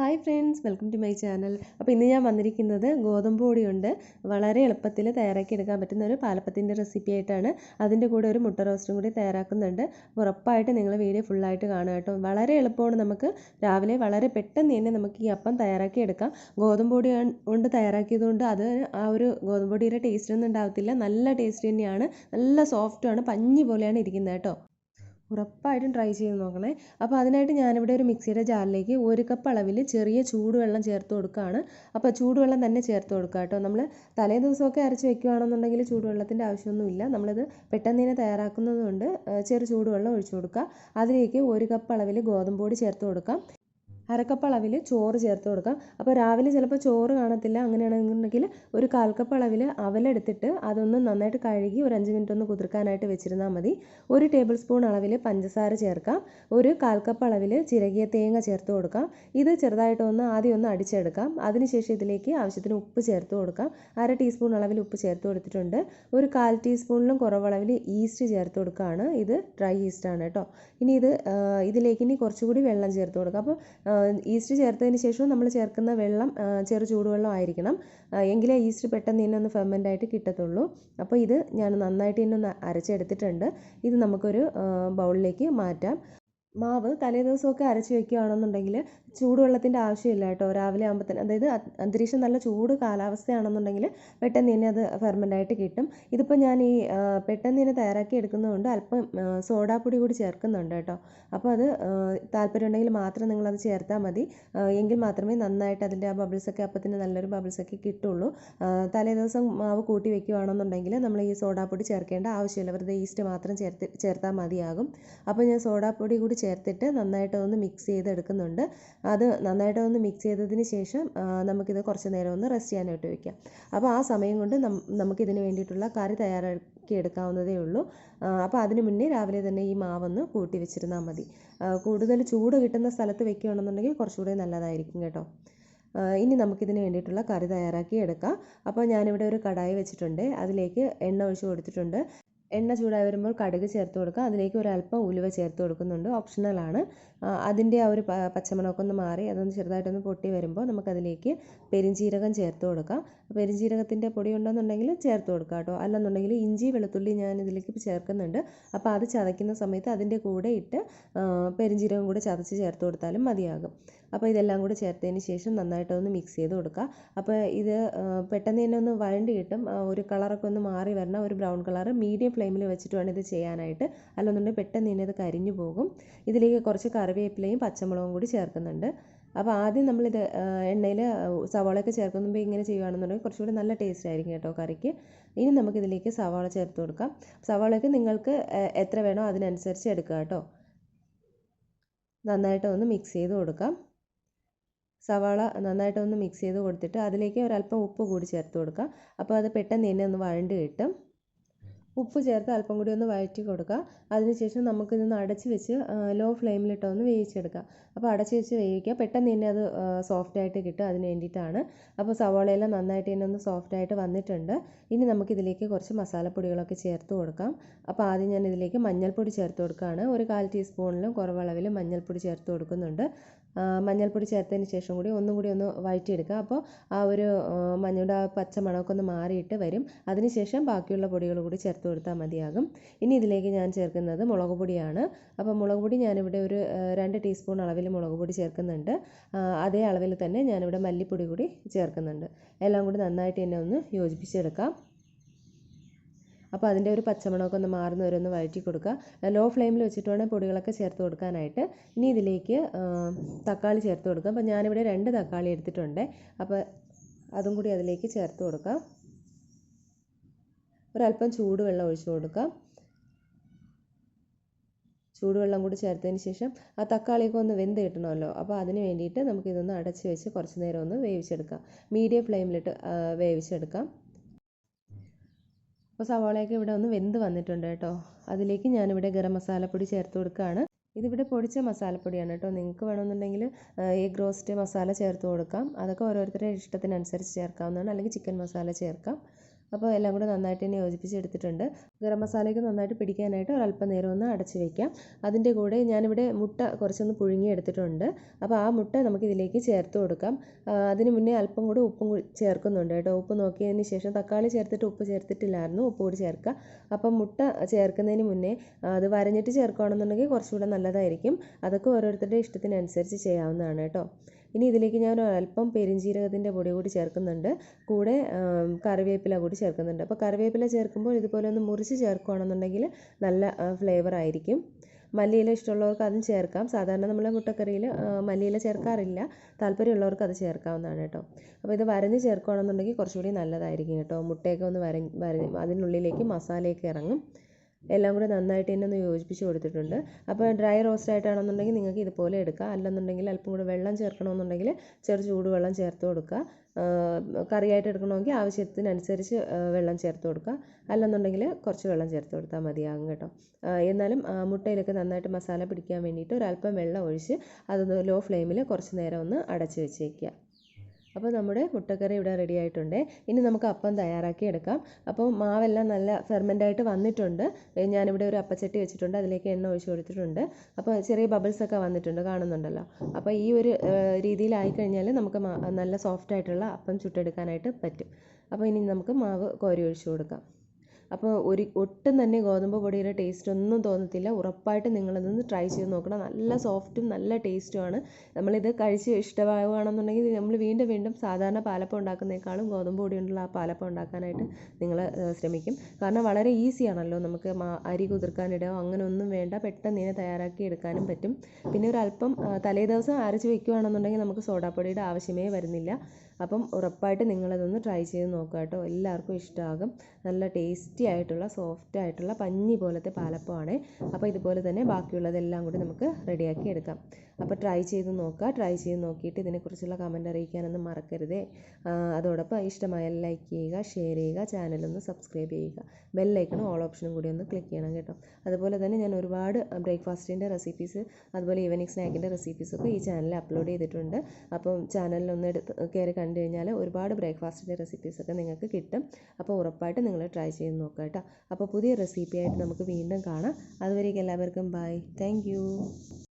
Hi friends welcome to my channel. അപ്പോൾ ഇന്ന് ഞാൻ വന്നിരിക്കുന്നത് ഗോതമ്പ് പൊടി കൊണ്ട് വളരെ എളുപ്പത്തിൽ തയ്യാറാക്കി എടുക്കാൻ പറ്റുന്ന ഒരു പാലപ്പത്തിന്റെ റെസിപ്പി ആയിട്ടാണ് അതിന്റെ കൂടെ ഒരു മുട്ട റോസ്റ്റും കൂടി തയ്യാറാക്കുന്നുണ്ട്. ഉറപ്പായിട്ട് നിങ്ങൾ വീഡിയോ ഫുള്ളായിട്ട് കാണുക കേട്ടോ. വളരെ എളുപ്പമാണ് നമുക്ക് രാവിലെ വളരെ പെട്ടെന്ന് തന്നെ നമുക്ക് ഈ അപ്പം തയ്യാറാക്കി എടുക്കാം. ഗോതമ്പ് പൊടി കൊണ്ട് തയ്യാറാക്കിയതുകൊണ്ട് അത് ആ ഒരു ഗോതമ്പ് പൊടിയുടെ ടേസ്റ്റ് ഒന്നും ഉണ്ടാകത്തില്ല നല്ല ടേസ്റ്റ് തന്നെയാണ്. നല്ല സോഫ്റ്റുമാണ് പഞ്ഞി പോലെയാണ് ഇരിക്കുന്നത് കേട്ടോ. ഉറപ്പായിട്ടും ട്രൈ ചെയ്ത് നോക്കണേ. അപ്പോൾ അതിനായിട്ട് ഞാനിവിടെ ഒരു മിക്സിയുടെ ജാറിലേക്ക് ഒരു കപ്പ് അളവിൽ ചെറിയ ചൂടുവെള്ളം ചേർത്ത് കൊടുക്കുകയാണ് അപ്പോൾ ചൂടുവെള്ളം തന്നെ ചേർത്ത് കൊടുക്കുക കേട്ടോ. നമ്മൾ തലേ ദിവസമൊക്കെ അരച്ച് വെക്കുകയാണെന്നുണ്ടെങ്കിൽ ചൂടുവെള്ളത്തിന്റെ ആവശ്യമൊന്നുമില്ല. നമ്മളിത് പെട്ടെന്ന് തന്നെ തയ്യാറാക്കുന്നതുകൊണ്ട് ചെറു ചൂടുവെള്ളം ഒഴിച്ചു കൊടുക്കുക അതിലേക്ക് ഒരു കപ്പ് അളവിൽ ഗോതമ്പ് പൊടി ചേർത്ത് കൊടുക്കാം. അരക്കപ്പ് അളവിൽ ചോറ് ചേർത്ത് കൊടുക്കുക അപ്പോൾ രാവിലെ ചിലപ്പോൾ ചോറ് കാണത്തില്ല. അങ്ങനെയാണെന്നുണ്ടെങ്കിൽ ഒരു കാൽ കപ്പ് അളവിൽ അവലെടുത്തിട്ട് അതൊന്ന് നന്നായിട്ട് കഴുകി ഒരു അഞ്ച് മിനിറ്റ് ഒന്ന് കുതിർക്കാനായിട്ട് വെച്ചിരുന്നാൽ മതി. ഒരു ടേബിൾ സ്പൂൺ അളവിൽ പഞ്ചസാര ചേർക്കാം. ഒരു കാൽ കപ്പ് അളവിൽ ചിരകിയ തേങ്ങ ചേർത്ത് കൊടുക്കാം. ഇത് ചെറുതായിട്ടൊന്ന് ആദ്യം ഒന്ന് അടിച്ചെടുക്കാം. അതിനുശേഷം ഇതിലേക്ക് ആവശ്യത്തിന് ഉപ്പ് ചേർത്ത് കൊടുക്കാം. അര ടീസ്പൂൺ അളവിൽ ഉപ്പ് ചേർത്ത് കൊടുത്തിട്ടുണ്ട്. ഒരു കാൽ ടീസ്പൂണിലും കുറവളവിൽ ഈസ്റ്റ് ചേർത്ത് കൊടുക്കുകയാണ് ഇത് ഡ്രൈ ഈസ്റ്റാണ് കേട്ടോ. ഇനി ഇത് ഇതിലേക്ക് ഇനി കുറച്ചുകൂടി വെള്ളം ചേർത്ത് കൊടുക്കാം. അപ്പോൾ ഈസ്റ്റ് ചേർത്തതിന് ശേഷം നമ്മൾ ചേർക്കുന്ന വെള്ളം ചെറു ചൂടുവെള്ളം ആയിരിക്കണം. എങ്കിലേ ഈസ്റ്റ് പെട്ടെന്ന് തന്നെ ഒന്ന് ഫെർമെന്റ് ആയിട്ട് കിട്ടത്തുള്ളൂ. അപ്പോൾ ഇത് ഞാൻ നന്നായിട്ട് തന്നെ ഒന്ന് അരച്ചെടുത്തിട്ടുണ്ട്. ഇത് നമുക്കൊരു ബൗളിലേക്ക് മാറ്റാം. മാവ് തലേ ദിവസമൊക്കെ അരച്ച് വെക്കുകയാണെന്നുണ്ടെങ്കിൽ ചൂടുവെള്ളത്തിന്റെ ആവശ്യമില്ല കേട്ടോ. രാവിലെ ആകുമ്പോഴത്തേന് അതായത് അന്തരീക്ഷം നല്ല ചൂട് കാലാവസ്ഥയാണെന്നുണ്ടെങ്കിൽ പെട്ടെന്ന് തന്നെ അത് ഫെർമന്റായിട്ട് കിട്ടും. ഇതിപ്പോൾ ഞാൻ ഈ പെട്ടെന്ന് തന്നെ തയ്യാറാക്കി എടുക്കുന്നതുകൊണ്ട് അല്പം സോഡാപ്പൊടി കൂടി ചേർക്കുന്നുണ്ട് കേട്ടോ. അപ്പോൾ അത് താല്പര്യം ഉണ്ടെങ്കിൽ മാത്രം നിങ്ങളത് ചേർത്താൽ മതി. എങ്കിൽ മാത്രമേ നന്നായിട്ട് അതിന്റെ ആ ബബിൾസൊക്കെ അപ്പത്തിന് നല്ലൊരു ബബിൾസൊക്കെ കിട്ടുള്ളൂ. തലേദിവസം മാവ് കൂട്ടി വെക്കുകയാണെന്നുണ്ടെങ്കിൽ നമ്മൾ ഈ സോഡാപ്പൊടി ചേർക്കേണ്ട ആവശ്യമില്ല. വെറുതെ ഈസ്റ്റ് മാത്രം ചേർത്ത് ചേർത്താൽ മതിയാകും. അപ്പോൾ ഞാൻ സോഡാപ്പൊടി കൂടി ചേർത്തിട്ട് നന്നായിട്ടൊന്ന് മിക്സ് ചെയ്തെടുക്കുന്നുണ്ട്. അത് നന്നായിട്ടൊന്ന് മിക്സ് ചെയ്തതിന് ശേഷം നമുക്കിത് കുറച്ച് നേരം ഒന്ന് റെസ്റ്റ് ചെയ്യാനായിട്ട് വയ്ക്കാം അപ്പോൾ ആ സമയം കൊണ്ട് നമുക്കിതിന് വേണ്ടിയിട്ടുള്ള കറി തയ്യാറാക്കി എടുക്കാവുന്നതേ ഉള്ളൂ. അപ്പോൾ അതിന് മുന്നേ രാവിലെ തന്നെ ഈ മാവൊന്ന് കൂട്ടി വെച്ചിരുന്നാൽ മതി. കൂടുതൽ ചൂട് കിട്ടുന്ന സ്ഥലത്ത് വെക്കുകയാണെന്നുണ്ടെങ്കിൽ കുറച്ചുകൂടെ നല്ലതായിരിക്കും കേട്ടോ. ഇനി നമുക്കിതിന് വേണ്ടിയിട്ടുള്ള കറി തയ്യാറാക്കി എടുക്കാം. അപ്പോൾ ഞാനിവിടെ ഒരു കടായി വെച്ചിട്ടുണ്ട്. അതിലേക്ക് എണ്ണ ഒഴിച്ച് കൊടുത്തിട്ടുണ്ട്. എണ്ണ ചൂടായി വരുമ്പോൾ കടുക് ചേർത്ത് കൊടുക്കുക. അതിലേക്ക് ഒരല്പം ഉലുവ ചേർത്ത് കൊടുക്കുന്നുണ്ട്. ഓപ്ഷണലാണ് അതിന്റെ ആ ഒരു പച്ചമണമൊക്കെ ഒന്ന് മാറി അതൊന്ന് ചെറുതായിട്ടൊന്ന് പൊട്ടി വരുമ്പോൾ നമുക്കതിലേക്ക് പെരിഞ്ചീരകം ചേർത്ത് കൊടുക്കാം. പെരിഞ്ചീരകത്തിന്റെ പൊടി ഉണ്ടെന്നുണ്ടെങ്കിൽ ചേർത്ത് കൊടുക്കുക കേട്ടോ. അല്ലെന്നുണ്ടെങ്കിൽ ഇഞ്ചി വെളുത്തുള്ളി ഞാൻ ഇതിലേക്ക് ചേർക്കുന്നുണ്ട്. അപ്പോൾ അത് ചതയ്ക്കുന്ന സമയത്ത് അതിന്റെ കൂടെ ഇട്ട് പെരിഞ്ചീരകം കൂടെ ചതച്ച് ചേർത്ത് കൊടുത്താലും മതിയാകും. അപ്പോൾ ഇതെല്ലാം കൂടി ചേർത്തതിന് ശേഷം നന്നായിട്ടൊന്ന് മിക്സ് ചെയ്ത് കൊടുക്കുക അപ്പോൾ ഇത് പെട്ടെന്ന് തന്നെ ഒന്ന് വഴണ്ടി കിട്ടും. ഒരു കളറൊക്കെ ഒന്ന് മാറി വരണം ഒരു ബ്രൗൺ കളർ മീഡിയം ഫ്ലെയിമിൽ വെച്ചിട്ട് വേണം ഇത് ചെയ്യാനായിട്ട്. അല്ലെന്നുണ്ടെങ്കിൽ പെട്ടെന്ന് തന്നെ ഇത് കരിഞ്ഞു പോകും. ഇതിലേക്ക് കുറച്ച് കറിവേപ്പിലയും പച്ചമുളകും കൂടി ചേർക്കുന്നുണ്ട്. അപ്പോൾ ആദ്യം നമ്മളിത് എണ്ണയിൽ സവാളയൊക്കെ ചേർക്കുമ്പോൾ ഇങ്ങനെ ചെയ്യുകയാണെന്നുണ്ടെങ്കിൽ കുറച്ചുകൂടി നല്ല ടേസ്റ്റ് ആയിരിക്കും കേട്ടോ കറിക്ക്. ഇനി നമുക്കിതിലേക്ക് സവാള ചേർത്ത് കൊടുക്കാം. സവാളയൊക്കെ നിങ്ങൾക്ക് എത്ര വേണോ അതിനനുസരിച്ച് എടുക്കുക കേട്ടോ. നന്നായിട്ട് ഒന്ന് മിക്സ് ചെയ്ത് കൊടുക്കാം. സവാള നന്നായിട്ടൊന്ന് മിക്സ് ചെയ്ത് കൊടുത്തിട്ട് അതിലേക്ക് ഒരല്പം ഉപ്പ് കൂടി ചേർത്ത് കൊടുക്കുക അപ്പോൾ അത് പെട്ടെന്ന് തന്നെ ഒന്ന് വഴണ്ട് കിട്ടും. ഉപ്പ് ചേർത്ത് അല്പം കൂടി ഒന്ന് വഴറ്റി കൊടുക്കുക. അതിനുശേഷം നമുക്കിതൊന്ന് അടച്ച് വെച്ച് ലോ ഫ്ലെയിമിലിട്ടൊന്ന് വേവിച്ചെടുക്കാം അപ്പോൾ അടച്ച് വെച്ച് വേവിക്കുക. പെട്ടെന്ന് തന്നെ അത് സോഫ്റ്റായിട്ട് കിട്ടും അതിന് വേണ്ടിയിട്ടാണ്. അപ്പോൾ സവാളയെല്ലാം നന്നായിട്ട് തന്നെ ഒന്ന് സോഫ്റ്റായിട്ട് വന്നിട്ടുണ്ട്. ഇനി നമുക്കിതിലേക്ക് കുറച്ച് മസാലപ്പൊടികളൊക്കെ ചേർത്ത് കൊടുക്കാം. അപ്പോൾ ആദ്യം ഞാൻ ഇതിലേക്ക് മഞ്ഞൾപ്പൊടി ചേർത്ത് കൊടുക്കുകയാണ്. ഒരു കാൽ ടീസ്പൂണിലും കുറവളവിൽ മഞ്ഞൾപ്പൊടി ചേർത്ത് കൊടുക്കുന്നുണ്ട്. മഞ്ഞൾപ്പൊടി ചേർത്തതിന് ശേഷം കൂടി ഒന്നും കൂടി ഒന്ന് വഴറ്റിയെടുക്കുക. അപ്പോൾ ആ ഒരു മഞ്ഞളുടെ പച്ച മണമൊക്കെ ഒന്ന് മാറിയിട്ട് വരും. അതിനുശേഷം ബാക്കിയുള്ള പൊടികൾ കൂടി ചേർത്ത് കൊടുത്താൽ മതിയാകും. ഇനി ഇതിലേക്ക് ഞാൻ ചേർക്കുന്നത് മുളക് പൊടിയാണ്. അപ്പോൾ മുളക് പൊടി ഞാനിവിടെ ഒരു രണ്ട് ടീസ്പൂൺ അളവിൽ മുളക് പൊടി ചേർക്കുന്നുണ്ട്. അതേ അളവിൽ തന്നെ ഞാനിവിടെ മല്ലിപ്പൊടി കൂടി ചേർക്കുന്നുണ്ട്. എല്ലാം കൂടി നന്നായിട്ട് തന്നെ ഒന്ന് യോജിപ്പിച്ചെടുക്കാം. അപ്പോൾ അതിന്റെ ഒരു പച്ചമണമൊക്കെ ഒന്ന് മാറുന്ന വരെ ഒന്ന് വഴറ്റി കൊടുക്കുക. ലോ ഫ്ലെയിമിൽ വെച്ചിട്ട് വേണം പൊടികളൊക്കെ ചേർത്ത് കൊടുക്കാനായിട്ട്. ഇനി ഇതിലേക്ക് തക്കാളി ചേർത്ത് കൊടുക്കുക അപ്പോൾ ഞാനിവിടെ രണ്ട് തക്കാളി എടുത്തിട്ടുണ്ട്. അപ്പോൾ അതും കൂടി അതിലേക്ക് ചേർത്ത് കൊടുക്കാം. ഒരല്പം ചൂടുവെള്ളം ഒഴിച്ചു കൊടുക്കാം. ചൂടുവെള്ളം കൂടി ചേർത്തതിന് ശേഷം ആ തക്കാളിയൊക്കെ ഒന്ന് വെന്ത് കിട്ടണമല്ലോ. അപ്പോൾ അതിന് വേണ്ടിയിട്ട് നമുക്കിതൊന്ന് അടച്ച് വെച്ച് കുറച്ച് നേരം ഒന്ന് വേവിച്ചെടുക്കാം. മീഡിയം ഫ്ലെയിമിലിട്ട് വേവിച്ചെടുക്കാം. അപ്പോൾ സവാളയൊക്കെ ഇവിടെ ഒന്ന് വെന്ത് വന്നിട്ടുണ്ട് കേട്ടോ. അതിലേക്ക് ഞാനിവിടെ ഗരം മസാലപ്പൊടി ചേർത്ത് കൊടുക്കുകയാണ്. ഇതിവിടെ പൊടിച്ച മസാലപ്പൊടിയാണ് കേട്ടോ. നിങ്ങൾക്ക് വേണമെന്നുണ്ടെങ്കിൽ എഗ് റോസ്റ്റ് മസാല ചേർത്ത് കൊടുക്കാം. അതൊക്കെ ഓരോരുത്തരുടെ ഇഷ്ടത്തിനനുസരിച്ച് ചേർക്കാവുന്നതാണ്. അല്ലെങ്കിൽ ചിക്കൻ മസാല ചേർക്കാം. അപ്പോൾ എല്ലാം കൂടി നന്നായിട്ട് തന്നെ യോജിപ്പിച്ചെടുത്തിട്ടുണ്ട്. ഗരം മസാലയ്ക്ക് നന്നായിട്ട് പിടിക്കാനായിട്ട് ഒരല്പം നേരം ഒന്ന് അടച്ച് വയ്ക്കാം അതിന്റെ കൂടെ ഞാനിവിടെ മുട്ട കുറച്ചൊന്ന് പുഴുങ്ങി എടുത്തിട്ടുണ്ട് അപ്പോൾ ആ മുട്ട നമുക്ക് ഇതിലേക്ക് ചേർത്ത് കൊടുക്കാം. അതിന് മുന്നേ അല്പം കൂടി ഉപ്പും ചേർക്കുന്നുണ്ട് കേട്ടോ. ഉപ്പ് നോക്കിയതിന് ശേഷം തക്കാളി ചേർത്തിട്ട് ഉപ്പ് ചേർത്തിട്ടില്ലായിരുന്നു. ഉപ്പ് കൂടി ചേർക്കുക അപ്പം മുട്ട ചേർക്കുന്നതിന് മുന്നേ അത് വരഞ്ഞിട്ട് ചേർക്കുകയാണെന്നുണ്ടെങ്കിൽ കുറച്ചുകൂടെ നല്ലതായിരിക്കും. അതൊക്കെ ഓരോരുത്തരുടെ ഇഷ്ടത്തിനനുസരിച്ച് ചെയ്യാവുന്നതാണ് കേട്ടോ. ഇനി ഇതിലേക്ക് ഞാൻ അല്പം പെരിഞ്ജീരകത്തിന്റെ പൊടി കൂടി ചേർക്കുന്നുണ്ട്. കൂടെ കറിവേപ്പില കൂടി ചേർക്കുന്നുണ്ട്. അപ്പോൾ കറിവേപ്പില ചേർക്കുമ്പോൾ ഇതുപോലെ ഒന്ന് മുറിച്ച് ചേർക്കുകയാണെന്നുണ്ടെങ്കിൽ നല്ല ഫ്ലേവർ ആയിരിക്കും. മല്ലിയില ഇഷ്ടമുള്ളവർക്ക് അതും ചേർക്കാം. സാധാരണ നമ്മൾ മുട്ടക്കറിയിൽ മല്ലിയില ചേർക്കാറില്ല. താല്പര്യമുള്ളവർക്ക് അത് ചേർക്കാവുന്നതാണ് കേട്ടോ. അപ്പോൾ ഇത് വരഞ്ഞ് ചേർക്കുകയാണെന്നുണ്ടെങ്കിൽ കുറച്ചുകൂടി നല്ലതായിരിക്കും കേട്ടോ. മുട്ടയൊക്കെ ഒന്ന് വര വര അതിനുള്ളിലേക്ക് മസാലയൊക്കെ ഇറങ്ങും. എല്ലാം കൂടെ നന്നായിട്ട് തന്നെ ഒന്ന് യോജിപ്പിച്ച് കൊടുത്തിട്ടുണ്ട്. അപ്പോൾ ഡ്രൈ റോസ്റ്റ് ആയിട്ടാണെന്നുണ്ടെങ്കിൽ നിങ്ങൾക്ക് ഇതുപോലെ എടുക്കാം. അല്ലെന്നുണ്ടെങ്കിൽ അല്പം കൂടെ വെള്ളം ചേർക്കണമെന്നുണ്ടെങ്കിൽ ചെറു ചൂടുവെള്ളം ചേർത്ത് കൊടുക്കുക. കറിയായിട്ട് എടുക്കണമെങ്കിൽ ആവശ്യത്തിനനുസരിച്ച് വെള്ളം ചേർത്ത് കൊടുക്കുക. അല്ലെന്നുണ്ടെങ്കിൽ കുറച്ച് വെള്ളം ചേർത്ത് കൊടുത്താൽ മതിയാകും കേട്ടോ. എന്നാലും മുട്ടയിലൊക്കെ നന്നായിട്ട് മസാല പിടിക്കാൻ വേണ്ടിയിട്ട് ഒരല്പം വെള്ളം ഒഴിച്ച് അതൊന്ന് ലോ ഫ്ലെയിമിൽ കുറച്ച് നേരം ഒന്ന് അടച്ച് വെച്ചേക്കുക. അപ്പോൾ നമ്മുടെ മുട്ടക്കറി ഇവിടെ റെഡി ആയിട്ടുണ്ട്. ഇനി നമുക്ക് അപ്പം തയ്യാറാക്കി എടുക്കാം. അപ്പോൾ മാവെല്ലാം നല്ല ഫെർമെന്റ് ആയിട്ട് വന്നിട്ടുണ്ട്. ഞാനിവിടെ ഒരു അപ്പച്ചട്ടി വെച്ചിട്ടുണ്ട്. അതിലേക്ക് എണ്ണ ഒഴിച്ച് കൊടുത്തിട്ടുണ്ട്. അപ്പോൾ ചെറിയ ബബിൾസ് ഒക്കെ വന്നിട്ടുണ്ട്. കാണുന്നുണ്ടല്ലോ. അപ്പോൾ ഈ ഒരു രീതിയിലായി കഴിഞ്ഞാൽ നമുക്ക് നല്ല സോഫ്റ്റ് ആയിട്ടുള്ള അപ്പം ചുട്ടെടുക്കാനായിട്ട് പറ്റും. അപ്പോൾ ഇനി നമുക്ക് മാവ് കോരി ഒഴിച്ച് കൊടുക്കാം. അപ്പോൾ ഒരു ഒട്ടും തന്നെ ഗോതമ്പ് പൊടിയുടെ ടേസ്റ്റ് ഒന്നും തോന്നത്തില്ല. ഉറപ്പായിട്ടും നിങ്ങളിതൊന്ന് ട്രൈ ചെയ്ത് നോക്കണം. നല്ല സോഫ്റ്റും നല്ല ടേസ്റ്റുമാണ് നമ്മളിത് കഴിച്ച് ഇഷ്ടമാവുകയാണെന്നുണ്ടെങ്കിൽ നമ്മൾ വീണ്ടും വീണ്ടും സാധാരണ പാലപ്പം ഉണ്ടാക്കുന്നതിനേക്കാളും ഗോതമ്പ് പൊടി കൊണ്ടുള്ള ആ പാലപ്പം ഉണ്ടാക്കാനായിട്ട് നിങ്ങൾ ശ്രമിക്കും. കാരണം വളരെ ഈസിയാണല്ലോ നമുക്ക് അരി കുതിർക്കാനിടോ അങ്ങനെ ഒന്നും വേണ്ട. പെട്ടെന്ന് ഇതിനെ തയ്യാറാക്കി എടുക്കാനും പറ്റും. പിന്നെ ഒരു അല്പം തലേ ദിവസം അരച്ച് വെക്കുകയാണെന്നുണ്ടെങ്കിൽ നമുക്ക് സോഡാപ്പൊടിയുടെ ആവശ്യമേ വരുന്നില്ല. അപ്പം ഉറപ്പായിട്ട് നിങ്ങളതൊന്ന് ട്രൈ ചെയ്ത് നോക്കുക കേട്ടോ. എല്ലാവർക്കും ഇഷ്ടമാകും. നല്ല ടേസ്റ്റി ആയിട്ടുള്ള സോഫ്റ്റ് ആയിട്ടുള്ള പഞ്ഞി പോലത്തെ പാലപ്പമാണ്. അപ്പോൾ ഇതുപോലെ തന്നെ ബാക്കിയുള്ളതെല്ലാം കൂടി നമുക്ക് റെഡിയാക്കി എടുക്കാം. അപ്പോൾ ട്രൈ ചെയ്ത് നോക്കുക. ട്രൈ ചെയ്ത് നോക്കിയിട്ട് ഇതിനെക്കുറിച്ചുള്ള കമന്റ് അറിയിക്കാനൊന്നും മറക്കരുതേ. അതോടൊപ്പം ഇഷ്ടമായാൽ ലൈക്ക് ചെയ്യുക ഷെയർ ചെയ്യുക ചാനലൊന്ന് സബ്സ്ക്രൈബ് ചെയ്യുക. ബെല്ലൈക്കണം ഓൾ ഓപ്ഷനും കൂടി ഒന്ന് ക്ലിക്ക് ചെയ്യണം കേട്ടോ. അതുപോലെ തന്നെ ഞാൻ ഒരുപാട് ബ്രേക്ക്ഫാസ്റ്റിന്റെ റെസിപ്പീസ് അതുപോലെ ഈവനിങ് സ്നാക്കിന്റെ റെസിപ്പീസൊക്കെ ഈ ചാനലിൽ അപ്ലോഡ് ചെയ്തിട്ടുണ്ട്. അപ്പം ചാനലിലൊന്ന് എടുത്ത് കയറി കണ്ടു കഴിഞ്ഞാൽ ഒരുപാട് ബ്രേക്ക്ഫാസ്റ്റിന്റെ റെസിപ്പീസൊക്കെ നിങ്ങൾക്ക് കിട്ടും. അപ്പോൾ ഉറപ്പായിട്ട് നിങ്ങൾ ട്രൈ ചെയ്ത് കേട്ടോ. അപ്പോൾ പുതിയ റെസിപ്പിയായിട്ട് നമുക്ക് വീണ്ടും കാണാം. അതുവരേക്കും എല്ലാവർക്കും ബൈ താങ്ക്